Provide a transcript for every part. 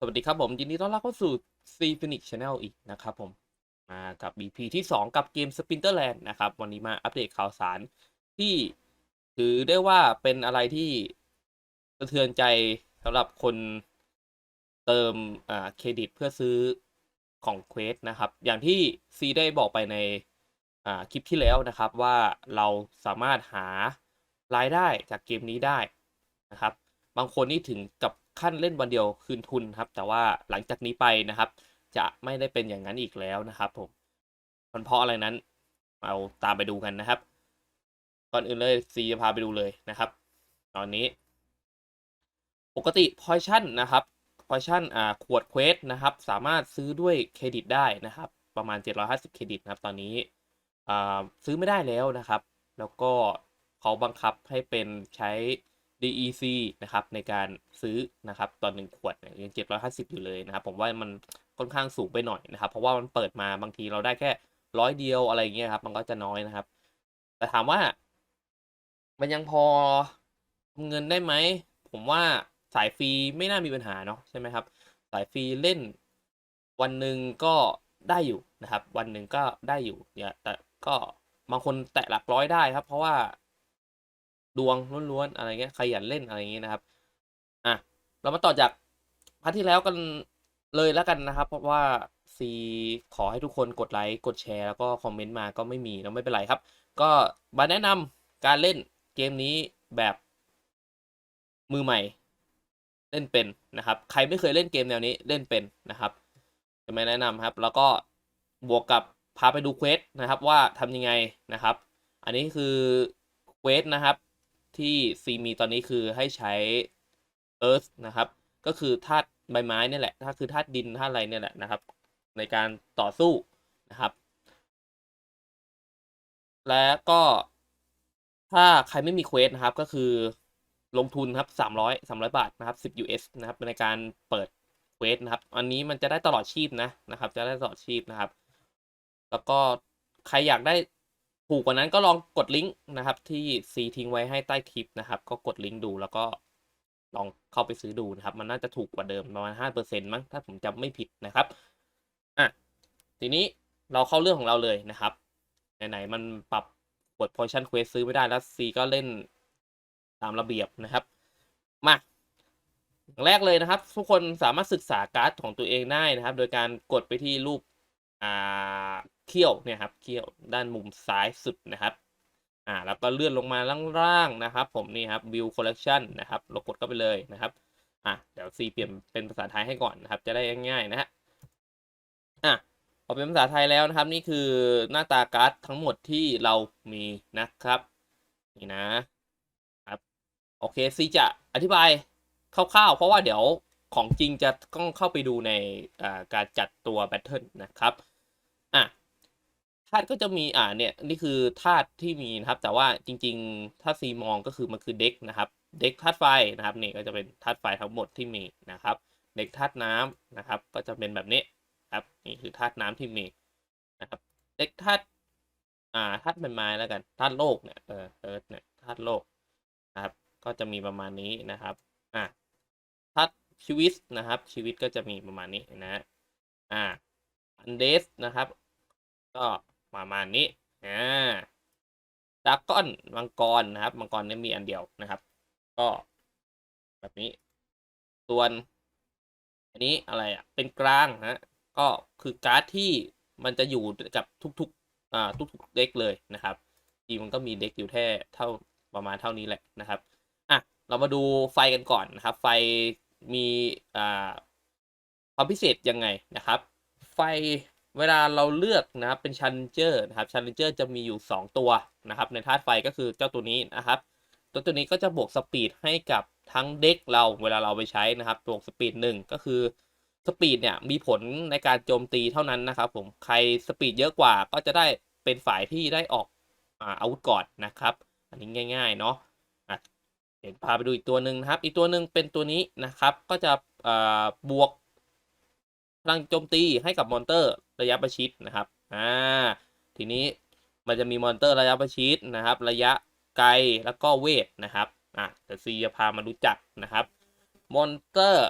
สวัสดีครับผมยินดีต้อนรับเข้าสู่ C Phoenix Channel อีกนะครับผมมากับ BP ที่ 2 กับเกม Splinterland นะครับ วันนี้มาอัปเดตข่าวสารที่ถือได้ว่าเป็นอะไรที่สะเทือนใจสำหรับคนเติมเครดิตเพื่อซื้อของเควสนะครับ อย่างที่ซีได้บอกไปในคลิปที่แล้วนะครับว่าเราสามารถหารายได้จากเกมนี้ได้นะครับ บางคนนี่ถึงกับ ขั้นเล่นวันเดียวคืนทุนครับ แต่ว่าหลังจากนี้ไปนะครับ จะไม่ได้เป็นอย่างนั้นอีกแล้วนะครับผมมันเพราะอะไรนั้นเอาตามไปดูกันนะครับ ก่อนอื่นเลยซีจะพาไปดูเลยนะครับ ตอนนี้ ปกติพอยชั่นนะครับพอยชั่นอ่าขวดเควสนะครับ สามารถซื้อด้วยเครดิตได้นะครับ ประมาณ 750 เครดิตนะครับ ตอนนี้อ่าซื้อไม่ได้แล้วนะครับ แล้วก็เขาบังคับให้เป็นใช้ DEC นะครับในการซื้อนะครับตอนหนึ่งขวดเนี่ยยัง 750 อยู่เลยนะครับ ผมว่ามันค่อนข้างสูงไปหน่อยนะครับ เพราะว่ามันเปิดมาบางทีเราได้แค่ร้อยเดียวอะไรเงี้ยครับ มันก็จะน้อยนะครับ แต่ถามว่า มันยังพอทำเงินได้ไหม ผมว่าสายฟรีไม่น่ามีปัญหาเนาะใช่ไหมครับ สายฟรีเล่น วันหนึ่งก็ได้อยู่นะครับ วันหนึ่งก็ได้อยู่เนี่ยแต่ก็บางคนแตะหลักร้อยได้ครับ เพราะว่า ดวงล้วนๆอะไรเงี้ยขยันเล่นอะไรอย่างเงี้ยนะครับ อะเรามาต่อจากพาร์ทที่แล้วกันเลยแล้วกันนะครับ เพราะว่าซีขอให้ทุกคนกดไลค์กดแชร์แล้วก็คอมเมนต์มาก็ไม่มีแล้วไม่เป็นไรครับ ก็มาแนะนำการเล่นเกมนี้แบบมือใหม่ เล่นเป็นนะครับ ใครไม่เคยเล่นเกมแนวนี้เล่นเป็นนะครับจะม่แนะนำครับ แล้วก็บวกกับพาไปดูเควสนะครับ ว่าทำยังไงนะครับ อันนี้คือเควสนะครับ ที่ซีมีตอนนี้คือให้ใช้ Earth นะครับ ก็คือธาตุใบไม้นี่แหละถ้าคือธาตุดินธาตุอะไรเนี่ยแหละนะครับ ในการต่อสู้นะครับ และก็ถ้าใครไม่มีเควสนะครับก็คือลงทุนครับ300 300 บาทนะครับ 10 US นะครับในการเปิดเควสนะครับ อันนี้มันจะได้ตลอดชีพนะนะครับ จะได้ตลอดชีพนะครับ แล้วก็ใครอยากได้ ถูกกว่านั้นก็ลองกดลิงก์นะครับ ที่ซีทิ้งไว้ให้ใต้คลิปนะครับ ก็กดลิงก์ดูแล้วก็ลองเข้าไปซื้อดูนะครับ มันน่าจะถูกกว่าเดิมประมาณห้าเปอร์เซ็นต์มั้งถ้าผมจำไม่ผิดนะครับอะทีนี้เราเข้าเรื่องของเราเลยนะครับไหนๆมันปรับกด Potion Quest ซื้อไม่ได้แล้วซีก็เล่นตามระเบียบนะครับ มาแรกเลยนะครับ ทุกคนสามารถศึกษาการ์ดของตัวเองได้นะครับ โดยการกดไปที่รูปอ่า เขี้ยวเนี่ยครับเขี้ยวด้านมุมซ้ายสุดนะครับอ่าแล้วก็เลื่อนลงมาล่างๆนะครับ ผมนี่ครับ view collection นะครับเรากดเข้าไปเลยนะครับอะเดี๋ยวซีเปลี่ยนเป็นภาษาไทยให้ก่อนนะครับ จะได้ง่ายๆนะฮะอะพอเป็นภาษาไทยแล้วนะครับ นี่คือหน้าตาการ์ดทั้งหมดที่เรามีนะครับนี่นะครับโอเคซีจะอธิบายคร่าวๆ เพราะว่าเดี๋ยวของจริงจะต้องเข้าไปดูในการจัดตัวแบทเทิลนะครับอะ ธาตุก็จะมีอ่าเนี่ยนี่คือธาตุที่มีนะครับ แต่ว่าจริง ๆ ถ้าซีมองก็คือมันคือเด็กนะครับ เด็กธาตุไฟนะครับนี่ก็จะเป็นธาตุไฟทั้งหมดที่มีนะครับ เด็กธาตุน้ำนะครับ ก็จะเป็นแบบนี้ครับนี่คือธาตุน้ำที่มีนะครับ เด็กธาตุอ่าธาตุใบไม้แล้วกันธาตุโลกเนี่ยเออเอิร์ธเนี่ยธาตุโลกนะครับ ก็จะมีประมาณนี้นะครับอะธาตุชีวิตนะครับ ชีวิตก็จะมีประมาณนี้นะอ่าอันเดสนะครับ ก็ ประมาณนี้อ่าดาก้อนมังกรนะครับ มังกรนี่มีอันเดียวนะครับ ก็แบบนี้ ส่วน อันนี้อะไรอะ เป็นกลางนะก็คือการ์ดที่มันจะอยู่กับทุกๆอ่าทุกๆเด็กเลยนะครับทีมันก็มีเด็กอยู่แค่เท่าประมาณเท่านี้แหละนะครับอะเรามาดูไฟกันก่อนนะครับ ไฟมีอ่าความพิเศษยังไงนะครับ ไฟ เวลาเราเลือกนะครับเป็นชันเจอร์นะครับชันเจอร์จะมีอยู่ 2 ตัวนะครับในธาตุไฟก็คือเจ้าตัวนี้นะครับ ตัวตัวนี้ก็จะบวกสปีดให้กับทั้งเด็กเราเวลาเราไปใช้นะครับบวกสปีดหนึ่งก็คือสปีดเนี่ยมีผลในการโจมตีเท่านั้นนะครับผมใครสปีดเยอะกว่าก็จะได้เป็นฝ่ายที่ได้ออกอาวุธก่อนนะครับ อันนี้ง่ายๆเนาะเดี๋ยวพาไปดูอีกตัวหนึ่งนะครับ อีกตัวหนึ่งเป็นตัวนี้นะครับ ก็จะบวก ลังโจมตีให้กับมอนเตอร์ระยะประชิดนะครับอ่าทีนี้มันจะมีมอนเตอร์ระยะประชิดนะครับ ระยะไกลแล้วก็เวทนะครับอะเดี๋ยวซีจะพามารู้จักนะครับมอนเตอร์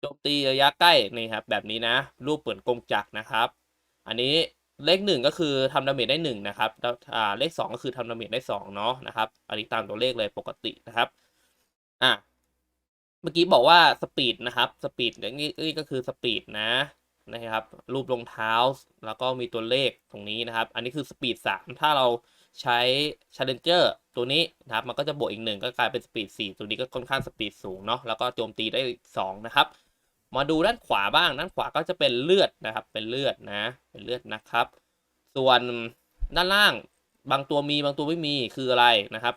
โจมตีระยะใกล้นี่ครับแบบนี้นะ รูปเปิดกงจักรนะครับ อันนี้เลขหนึ่งก็คือทำดาเมจได้หนึ่งนะครับแล้วอ่าเลขสองก็คือทำดาเมจได้สองเนาะนะครับ อันนี้ตามตัวเลขเลยปกตินะครับอะ เมื่อกี้บอกว่าสปีดนะครับสปีดนี่นี่ก็คือสปีดนะนะครับ รูปรองเท้าแล้วก็มีตัวเลขตรงนี้นะครับ อันนี้คือสปีดสามถ้าเราใช้ Challenger ตัวนี้นะครับ มันก็จะบวกอีกหนึ่งก็กลายเป็นสปีด4ตัวนี้ก็ค่อนข้างสปีดสูงเนาะแล้วก็โจมตีได้ 2 นะครับ มาดูด้านขวาบ้างด้านขวาก็จะเป็นเลือดนะครับ เป็นเลือดนะ เป็นเลือดนะครับ ส่วนด้านล่างบางตัวมีบางตัวไม่มีคืออะไรนะครับ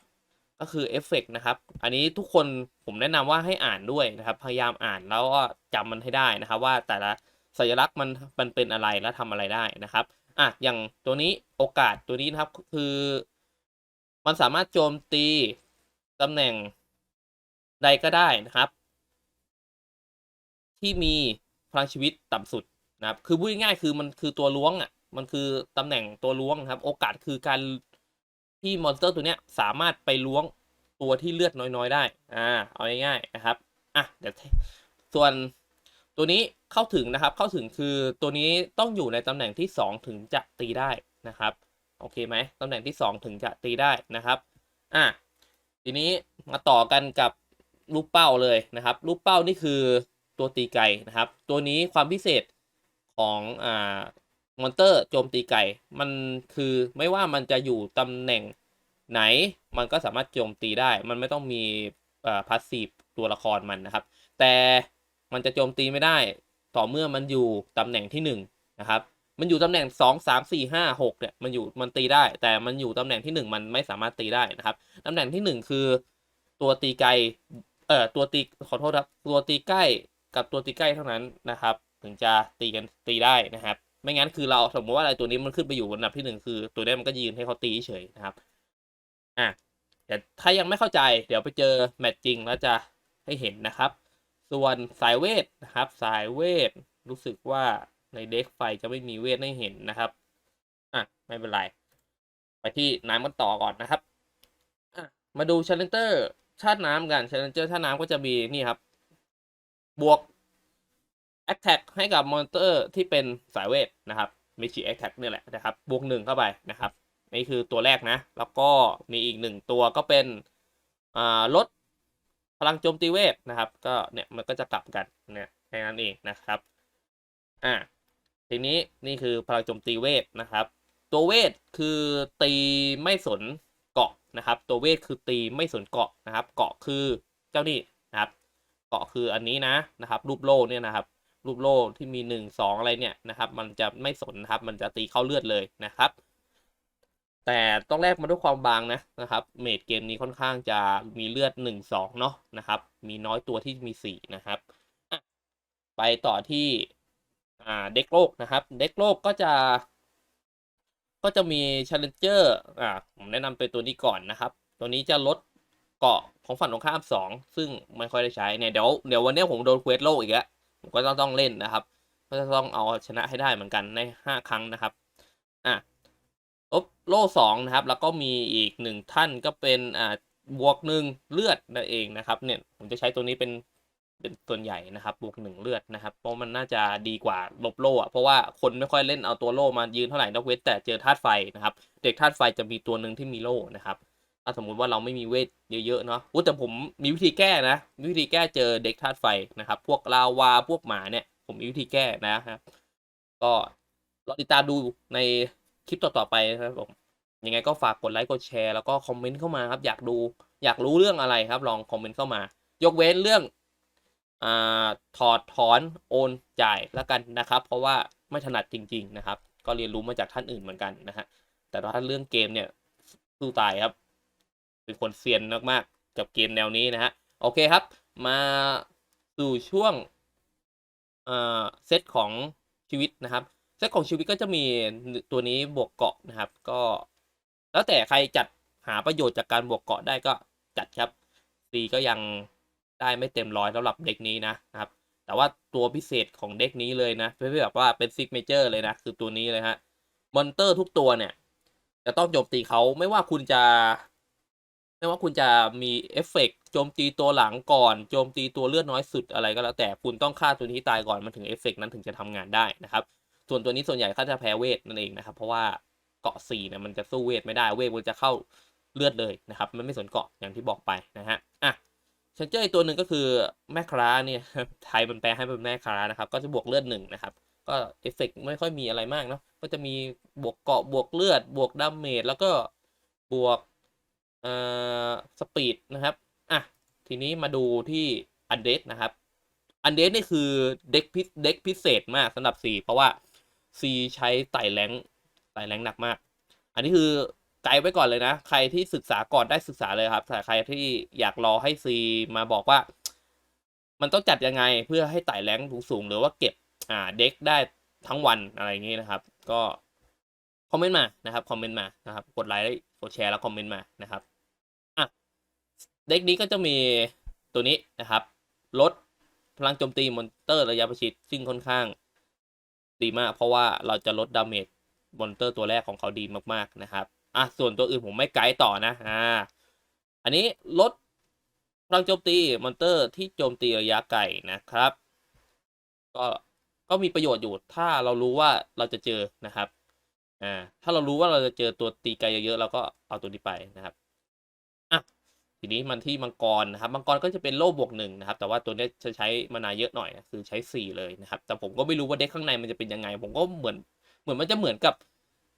ก็คือเอฟเฟกนะครับ อันนี้ทุกคนผมแนะนำว่าให้อ่านด้วยนะครับ พยายามอ่านแล้วก็จำมันให้ได้นะครับ ว่าแต่ละสัญลักษณ์มันมันเป็นอะไรและทำอะไรได้นะครับอะอย่างตัวนี้โอกาสตัวนี้นะครับคือ มันสามารถโจมตีตำแหน่งใดก็ได้นะครับ ที่มีพลังชีวิตต่ำสุดนะครับ คือพูดง่ายๆคือมันคือตัวล้วงอะมันคือตำแหน่งตัวล้วงครับ โอกาสคือการ ที่มอนสเตอร์ตัวเนี้ยสามารถไปล้วงตัวที่เลือดน้อยๆได้ อ่า เอาง่ายๆนะครับ อะ เดี๋ยว ส่วนตัวนี้เข้าถึงนะครับ เข้าถึงคือตัวนี้ต้องอยู่ในตำแหน่งที่ 2 ถึงจะตีได้นะครับ โอเคไหมตำแหน่งที่ 2 ถึงจะตีได้นะครับ อะ ทีนี้มาต่อกันกับลูกเป้าเลยนะครับ ลูกเป้านี่คือตัวตีไก่นะครับ ตัวนี้ความพิเศษของอ่า มอนเตอร์โจมตีไก่ มันคือไม่ว่ามันจะอยู่ตำแหน่งไหน มันก็สามารถโจมตีได้ มันไม่ต้องมีอ่าพาสซีฟตัวละครมันนะครับ แต่มันจะโจมตีไม่ได้ ต่อเมื่อมันอยู่ตำแหน่งที่1นะครับ มันอยู่ตำแหน่ง 2 3 4 5 6เนี่ย มันอยู่ มันตีได้ แต่มันอยู่ตำแหน่งที่ 1 มันไม่สามารถตีได้นะครับ ตำแหน่งที่ 1 คือตัวตีไกล เอ่อ ตัวตี ขอโทษครับ ตัวตีใกล้กับตัวตีใกล้เท่านั้นนะครับ ถึงจะตีกันตีได้นะครับ ไม่งั้นคือเราสมมติว่าอะไรตัวนี้มันขึ้นไปอยู่อันดับที่หนึ่งคือ ตัวนี้มันก็ยืนให้เขาตีเฉยนะครับ อะแต่ถ้ายังไม่เข้าใจเดี๋ยวไปเจอแมตช์จริงแล้วจะให้เห็นนะครับ ส่วนสายเวทนะครับ สายเวทรู้สึกว่าในเด็กไฟจะไม่มีเวทให้เห็นนะครับ อะไม่เป็นไร ไปที่น้ำกันต่อก่อนนะครับอะมาดู Challenger ชาติน้ำกัน Challenger ชาติน้ำก็จะมีนี่ครับ บวก Attack ให้กับมอนเตอร์ที่เป็นสายเวทนะครับมิชิ Attack นี่แหละนะครับบวกหนึ่งเข้าไปนะครับนี่คือตัวแรกนะ แล้วก็มีอีกหนึ่งตัวก็เป็นลดพลังโจมตีเวทนะครับ ก็เนี่ยมันก็จะกลับกันเนี่ยแค่นั้นเองนะครับอ่าทีนี้นี่คือพลังโจมตีเวทนะครับ ตัวเวทคือตีไม่สนเกาะนะครับ ตัวเวทคือตีไม่สนเกาะนะครับ เกาะคือเจ้านี่นะครับ เกาะคืออันนี้นะนะครับ รูปโล่เนี่ยนะครับ รูปโล่ที่มีหนึ่งสองอะไรเนี่ยนะครับ มันจะไม่สนนะครับ มันจะตีเข้าเลือดเลยนะครับ แต่ต้องแลกมาด้วยความบางนะนะครับ เมดเกมนี้ค่อนข้างจะมีเลือด 1 2 เนาะนะครับ มีน้อยตัวที่มี 4 นะครับ ไปต่อที่เด็กโลกนะครับ เด็กโลกก็จะ ก็จะมี Challenger อ่าผมแนะนำเป็นตัวนี้ก่อนนะครับ ตัวนี้จะลดเกาะของฝั่งตรงข้าม 2 ซึ่งไม่ค่อยได้ใช้เนี่ยเดี๋ยวเดี๋ยววันนี้ผมโดนเควสโลกอีกแล้ว ผมก็ต้องต้องเล่นนะครับ ก็จะต้องเอาชนะให้ได้เหมือนกันใน 5 ครั้งนะครับอะลบโล่สองนะครับ แล้วก็มีอีกหนึ่งท่านก็เป็นอ่าบวกหนึ่งเลือดนั่นเองนะครับ เนี่ยผมจะใช้ตัวนี้เป็นเป็นส่วนใหญ่นะครับ บวกหนึ่งเลือดนะครับ เพราะมันน่าจะดีกว่าลบโล่อะเพราะว่าคนไม่ค่อยเล่นเอาตัวโล่มายืนเท่าไหร่นอกเวทแต่เจอธาตุไฟนะครับ เด็กธาตุไฟจะมีตัวหนึ่งที่มีโล่นะครับ ถ้าสมมุติว่าเราไม่มีเวทเยอะๆเนาะอู้แต่ผมมีวิธีแก้นะมีวิธีแก้เจอเด็กธาตุไฟนะครับ พวกลาวาพวกหมาเนี่ย ผมมีวิธีแก้นะครับ ก็รอติดตามดูในคลิปต่อๆไปนะครับผม ยังไงก็ฝากกดไลค์กดแชร์แล้วก็คอมเมนต์เข้ามาครับ อยากดูอยากรู้เรื่องอะไรครับ ลองคอมเมนต์เข้ามา ยกเว้นเรื่องอ่าถอดถอนโอนจ่ายแล้วกันนะครับ เพราะว่าไม่ถนัดจริง ๆ นะครับ ก็เรียนรู้มาจากท่านอื่นเหมือนกันนะฮะแต่ถ้าเรื่องเกมเนี่ยสู้ตายครับ เป็นคนเซียนมากๆ กับเกมแนวนี้นะฮะ โอเคครับ มาสู่ช่วงเอ่อเซตของชีวิตนะครับ เซตของชีวิตก็จะมีตัวนี้บวกเกาะนะครับ ก็ แล้วแต่ใครจัดหาประโยชน์จากการบวกเกาะได้ก็จัดครับซีก็ยังได้ไม่เต็มร้อยสำหรับเด็กนี้นะนะครับ แต่ว่าตัวพิเศษของเด็กนี้เลยนะเพื่อแบบว่าเป็นซิกเมเจอร์เลยนะ คือตัวนี้เลยฮะมอนเตอร์ทุกตัวเนี่ย จะต้องโจมตีเขาไม่ว่าคุณจะ ไม่ว่าคุณจะมีเอฟเฟกต์โจมตีตัวหลังก่อนโจมตีตัวเลือดน้อยสุดอะไรก็แล้วแต่คุณต้องฆ่าตัวนี้ตายก่อนมันถึงเอฟเฟกต์นั้นถึงจะทำงานได้นะครับ ส่วนตัวนี้ส่วนใหญ่เขาจะแพ้เวทนั่นเองนะครับ เพราะว่าเกาะสีเนี่ยมันจะสู้เวทไม่ได้เวทมันจะเข้าเลือดเลยนะครับ มันไม่สนเกาะอย่างที่บอกไปนะฮะอะเชนเจอร์อีกตัวหนึ่งก็คือแม่คราเนี่ยไทยมันแปลให้เป็นแม่ครานะครับ ก็จะบวกเลือดหนึ่งนะครับก็เอฟเฟกต์ไม่ค่อยมีอะไรมากเนาะก็จะมีบวกเกาะบวกเลือด บวกดาเมจแล้วก็บวก เอ่อสปีดนะครับ อะ ทีนี้มาดูที่อันเดสนะครับ อันเดสนี่คือเด็กพิเด็กพิเศษมากสำหรับ C เพราะว่า C ใช้ไต่แรงไต่แรงหนักมาก อันนี้คือไกด์ไว้ก่อนเลยนะ ใครที่ศึกษาก่อนได้ศึกษาเลยครับแต่ใครที่อยากรอให้ C มาบอกว่า มันต้องจัดยังไงเพื่อให้ไต่แรงสูงๆหรือว่าเก็บอ่าเด็กได้ทั้งวันอะไรอย่างงี้นะครับ ก็คอมเมนต์มานะครับคอมเมนต์มานะครับ กดไลค์กดแชร์แล้วคอมเมนต์มานะครับ เด็กนี้ก็จะมีตัวนี้นะครับลดพลังโจมตีมอนเตอร์ระยะประชิดซึ่งค่อนข้างดีมาก เพราะว่าเราจะลดดาเมจมอนเตอร์ตัวแรกของเขาดีมากๆนะครับอะส่วนตัวอื่นผมไม่ไกด์ต่อนะอ่าอันนี้ลดพลังโจมตีมอนเตอร์ที่โจมตีระยะไกลนะครับ ก็ก็มีประโยชน์อยู่ถ้าเรารู้ว่าเราจะเจอนะครับอ่าถ้าเรารู้ว่าเราจะเจอตัวตีไกลเยอะๆเราก็เอาตัวนี้ไปนะครับ ทีนี้มันที่มังกรนะครับมังกรก็จะเป็นโล่บวกหนึ่งนะครับ แต่ว่าตัวนี้จะใช้มานาเยอะหน่อยนะคือใช้สี่เลยนะครับ แต่ผมก็ไม่รู้ว่าเด็กข้างในมันจะเป็นยังไง ผมก็เหมือนเหมือนมันจะเหมือนกับ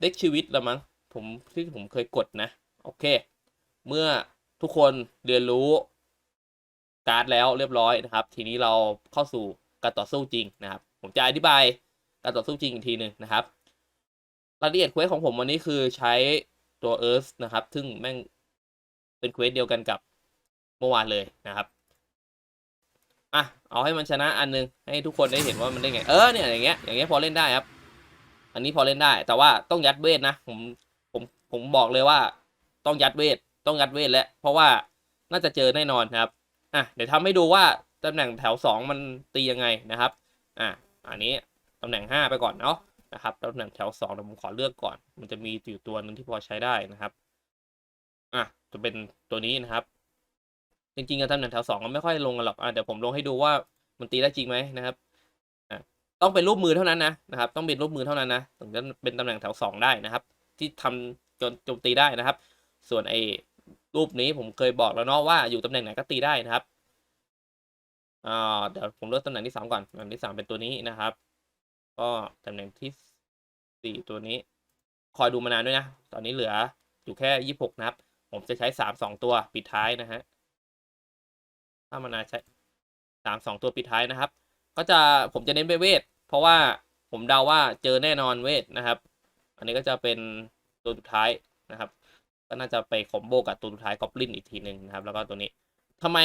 เด็กชีวิตละมั้งผมที่ผมเคยกดนะ โอเค เมื่อทุกคนเรียนรู้การ์ดแล้วเรียบร้อยนะครับ ทีนี้เราเข้าสู่การต่อสู้จริงนะครับ ผมจะอธิบายการต่อสู้จริงอีกทีหนึ่งนะครับรายละเอียดเควสของผมวันนี้คือใช้ตัวเอิร์ธนะครับ ซึ่งแม่ง เป็นเควสเดียวกันกับเมื่อวานเลยนะครับอะเอาให้มันชนะอันนึงให้ทุกคนได้เห็นว่ามันได้ไงเออเนี่ยอย่างเงี้ยอย่างเงี้ยพอเล่นได้ครับ อันนี้พอเล่นได้ แต่ว่าต้องยัดเวทนะผมผมผมบอกเลยว่า ต้องยัดเวทต้องยัดเวทแล้วเพราะว่าน่าจะเจอแน่นอนครับอะเดี๋ยวทำให้ดูว่าตำแหน่งแถวสองมันตียังไงนะครับอะอันนี้ตำแหน่งห้าไปก่อนเนาะนะครับตำแหน่งแถวสองเดี๋ยวผมขอเลือกก่อน มันจะมีอยู่ตัวนึงที่พอใช้ได้นะครับ อะจะเป็นตัวนี้นะครับ จริงๆอะตำแหน่งแถวสองมันไม่ค่อยลงกันหรอกอะเดี๋ยวผมลงให้ดูว่ามันตีได้จริงไหมนะครับอะต้องเป็นรูปมือเท่านั้นนะนะครับ ต้องเป็นรูปมือเท่านั้นนะถึงจะเป็นตำแหน่งแถวสองได้นะครับ ที่ทำจนโจมตีได้นะครับ ส่วนไอ้รูปนี้ผมเคยบอกแล้วเนาะว่าอยู่ตำแหน่งไหนก็ตีได้นะครับอ่าเดี๋ยวผมเลือกตำแหน่งที่สามก่อนตำแหน่งที่สามเป็นตัวนี้นะครับ ก็ตำแหน่งที่สี่ตัวนี้ คอยดูมานานด้วยนะ ตอนนี้เหลืออยู่แค่ยี่หกนะครับ ผมจะใช้สามสองตัวปิดท้ายนะฮะถ้ามานาใช้สามสองตัวปิดท้ายนะครับ ก็จะผมจะเน้นไปเวท เพราะว่าผมเดาว่าเจอแน่นอนเวทนะครับ อันนี้ก็จะเป็นตัวสุดท้ายนะครับ ก็น่าจะไปคอมโบกับตัวสุดท้ายกอบลินอีกทีหนึ่งนะครับ แล้วก็ตัวนี้ทำไม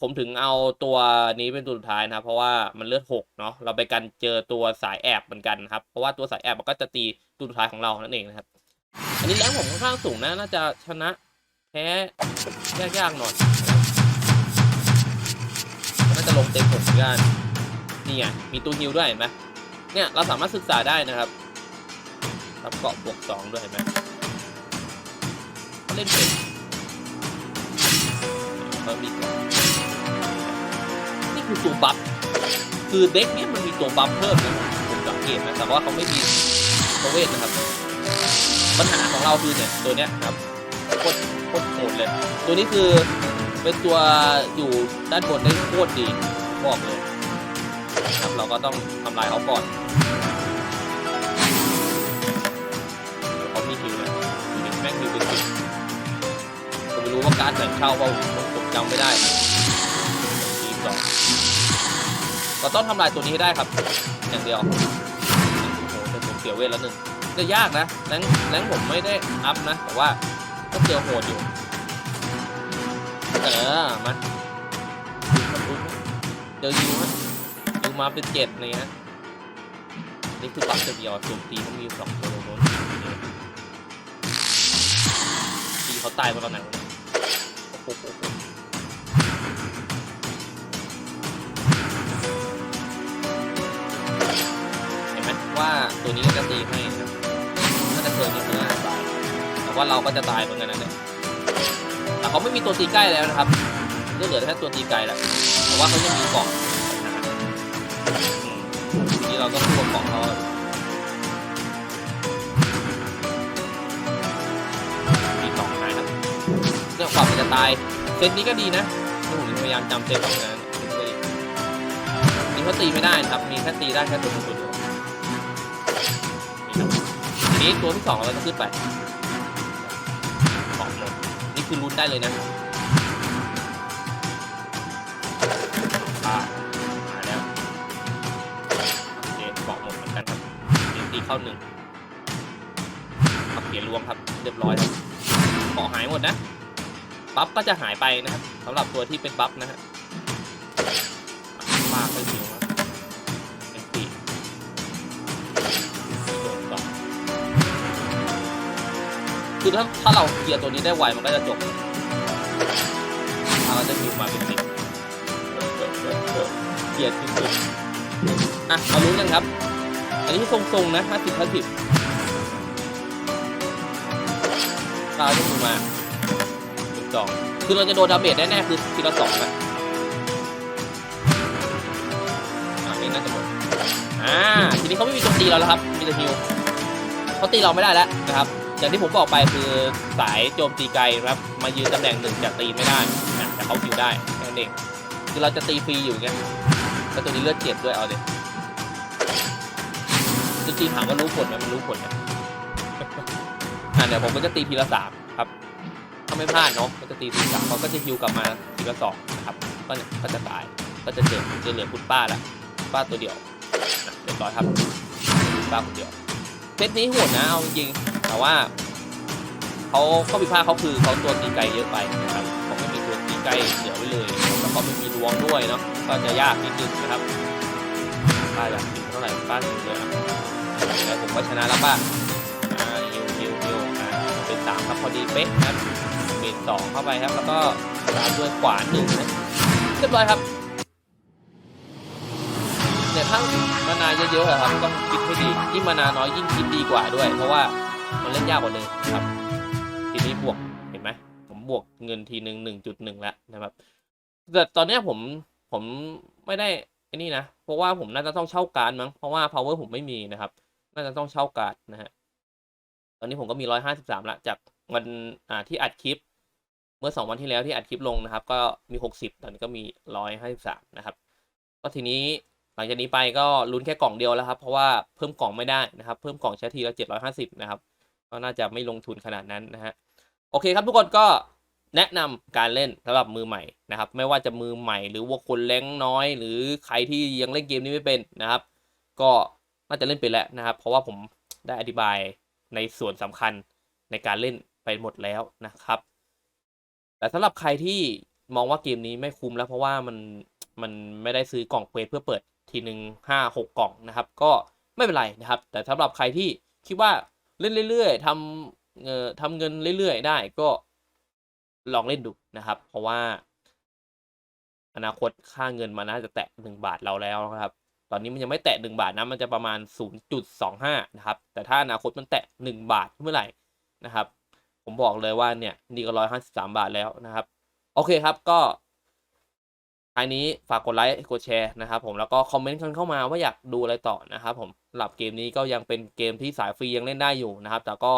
ผมถึงเอาตัวนี้เป็นตัวสุดท้ายนะเพราะว่ามันเลือดหกเนาะเราไปกันเจอตัวสายแอบเหมือนกันนะครับเพราะว่าตัวสายแอบมันก็จะตีตัวสุดท้ายของเรานั่นเองนะครับ อันนี้แรงผมค่อนข้างสูงนะน่าจะชนะ พ้ยากๆหน่อยน่าจะลงเต็มผมเหมือนกันนี่ไงมีตู้ฮิวด้วยเห็นไหมเนี่ยเราสามารถศึกษาได้นะครับรับเกาะบวกสองด้วยเห็นไหมเขาเล่นเป็นเขามีกนี่คือตัวบัฟคือเด็กเนี้ยมันมีตัวบัฟเพิ่มนะผมสังเกตนะแต่ว่าเขาไม่มีตัวเวทนะครับ ปัญหาของเราคือเนี่ยตัวเนี้ยครับโคตร ตรโหดเลย ตัวนี้คือเป็นตัวอยู่ด้านบนได้โคตรดีบอกเลยนะครับเราก็ต้องทำลายเขาก่อนเขามีฮิวนะฮิวแม่งฮิวเป็นสิบผมไม่รู้ว่าการ์ดไหนเข้าเปล่าผมผมจำไม่ได้ทีสองเราต้องทำลายตัวนี้ให้ได้ครับ อย่างเดียวโอ้โหแต่ผมเสียเวทแล้วหนึ่งจะยากนะแรงแรงผมไม่ได้อัพนะ แต่ว่า ก็เจอโหดอยู่ เออมาเจอยูฮะยูมาเป็นเจ็ดเลยฮะนี่คือบัฟเดียวโจมตีเขามีสองตัวโน้นตีเขาตายมาตอนไหนวะเนี่ยโอ้โหเห็นไหมว่าตัวนี้ก็จะตีให้นะครับน่าจะเกินนิดนึงนะแต่ ว่าเราก็จะตายเหมือนกันนั่นแหละแต่เขาไม่มีตัวตีใกล้แล้วนะครับก็เหลือแค่ตัวตีไกลแหละแต่ว่าเขายังมีกล่องนะฮะอืมทีนี้เราก็สู้กับกล่องเขามีกล่องหายครับเรื่องความมันจะตายเซตนี้ก็ดีนะที่ผมพยายามจำเซตของงานนี่เขาตีไม่ได้นะครับ มีแค่ตีได้แค่ตัวตัวเดียวนี้ตัวที่สองเราจะขึ้นไป คือลุ้นได้เลยนะอ่ามาแล้วโอเคบอกหมดเหมือนกันครับเสียงตีเข้าหนึ่งขับเกียร์รวมครับเรียบร้อยครับเกาะหายหมดนะบัฟก็จะหายไปนะครับสำหรับตัวที่เป็นบัฟนะฮะปากไปหิวครั คือถ้าถ้าเราเคลียร์ตัวนี้ได้ไวมันก็จะจบเราจะหิวมาเป็นสิบเกลียดสุดอะมาลุ้นกันครับ อันนี้ทรงๆนะห้าสิบห้าสิบตาจะมือมาหนึ่งสองคือเราจะโดนดาเมจแน่ๆคือทีละสองนะอะนี่น่าจะหมดอ่า ทีนี้เขาไม่มีโจมตีเราแล้วครับ มีแต่ฮิวเขาตีเราไม่ได้แล้วนะครับ อย่างที่ผมบอกไปคือสายโจมตีไกลครับมายืนตำแหน่งหนึ่งจะตีไม่ได้นะแต่เขาฮิวได้แค่นั้นเองคือเราจะตีฟรีอยู่ไงแล้วตัวนี้เลือดเจ็บด้วยเอาเลยจริงๆถามว่ารู้ผลไหมมันรู้ผลนะอ่าเดี๋ยวผมก็จะตีทีละสามครับถ้าไม่พลาดเนาะก็จะตีทีละสามเขาก็จะฮิวกลับมาทีละสองนะครับก็เนี่ยก็จะตายก็จะเจ็บจะเหลือคุณป้าละป้าตัวเดียวเรียบร้อยครับป้าคนเดียวเซตนี้โหดนะเอาจริง แต่ว่าเขาข้อผิดพลาดเขาคือเขาตัวตีไกลเยอะไปนะครับเขาไม่มีตัวตีไกลเหลือไว้เลยแล้วก็ไม่มีดวงด้วยเนาะก็จะยากนิดนึงนะครับป้าอยากกินเท่าไหร่ป้ากินเลยอะแล้วผมก็ชนะแล้วป้าอ่าฮิวฮิวฮิวอ่าเป็นสามครับพอดีเป๊ะครับเป็นสองเข้าไปครับ แล้วก็ตามด้วยขวาหนึ่งนะเรียบร้อยครับเนี่ยถ้ามานาเยอะๆอะครับต้องคิดให้ดียิ่งมานาน้อยยิ่งคิดดีกว่าด้วย เพราะว่า มันเล่นยากกว่าหนึ่งครับ ทีนี้บวกเห็นไหมผมบวกเงินทีหนึ่งหนึ่งจุดหนึ่งแล้วนะครับแต่ตอนนี้ผมผมไม่ได้ไอ้นี่นะเพราะว่าผมน่าจะต้องเช่าการดมั้งเพราะว่า power ผมไม่มีนะครับ น่าจะต้องเช่าการ์ดนะฮะตอนนี้ผมก็มีร้อยห้าสิบสามละจากวันอ่าที่อัดคลิป เมื่อสองวันที่แล้วที่อัดคลิปลงนะครับ ก็มีหกสิบตอนนี้ก็มีร้อยห้าสิบสามนะครับ ก็ทีนี้หลังจากนี้ไปก็ลุ้นแค่กล่องเดียวแล้วครับ เพราะว่าเพิ่มกล่องไม่ได้นะครับ เพิ่มกล่องใช้ทีละเจ็ดร้อยห้าสิบนะครับ ก็น่าจะไม่ลงทุนขนาดนั้นนะฮะโอเคครับทุกคนก็แนะนำการเล่นสำหรับมือใหม่นะครับ ไม่ว่าจะมือใหม่ หรือว่าคนแรงน้อย หรือใครที่ยังเล่นเกมนี้ไม่เป็นนะครับ ก็น่าจะเล่นไปแล้วนะครับ เพราะว่าผมได้อธิบายในส่วนสำคัญในการเล่นไปหมดแล้วนะครับ แต่สำหรับใครที่มองว่าเกมนี้ไม่คุ้มแล้วเพราะว่ามันมันไม่ได้ซื้อกล่องเควสเพื่อเปิดทีหนึ่งห้าหกกล่องนะครับ ก็ไม่เป็นไรนะครับ แต่สำหรับใครที่คิดว่า เล่นเรื่อยๆทำเอ่อทำเงินเรื่อยๆ ได้ก็ลองเล่นดูนะครับ เพราะว่า อนาคตค่าเงินมันน่าจะแตะหนึ่งบาทเราแล้วนะครับ ตอนนี้มันยังไม่แตะหนึ่งบาทนะมันจะประมาณ0.25นะครับ แต่ถ้าอนาคตมันแตะหนึ่งบาทเมื่อไหร่นะครับ ผมบอกเลยว่าเนี่ยนี่ก็ร้อยห้าสิบสามบาทแล้วนะครับ โอเคครับก็ท้ายนี้ฝากกดไลค์กดแชร์นะครับ ผมแล้วก็คอมเมนต์กันเข้ามาว่าอยากดูอะไรต่อนะครับผม หรับเกมนี้ก็ยังเป็นเกมที่สายฟรียังเล่นได้อยู่นะครับ แต่ก็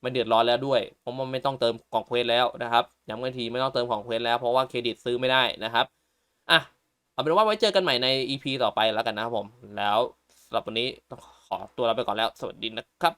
ไม่เดือดร้อนแล้วด้วยเพราะมันไม่ต้องเติมกล่องเควสแล้วนะครับย้ำกันทีไม่ต้องเติมของเควสแล้วเพราะว่าเครดิตซื้อไม่ได้นะครับอะเอาเป็นว่าไว้เจอกันใหม่ใน EP ต่อไปแล้วกันนะครับผม แล้วสำหรับวันนี้ต้องขอตัวลาไปก่อนแล้ว สวัสดีนะครับ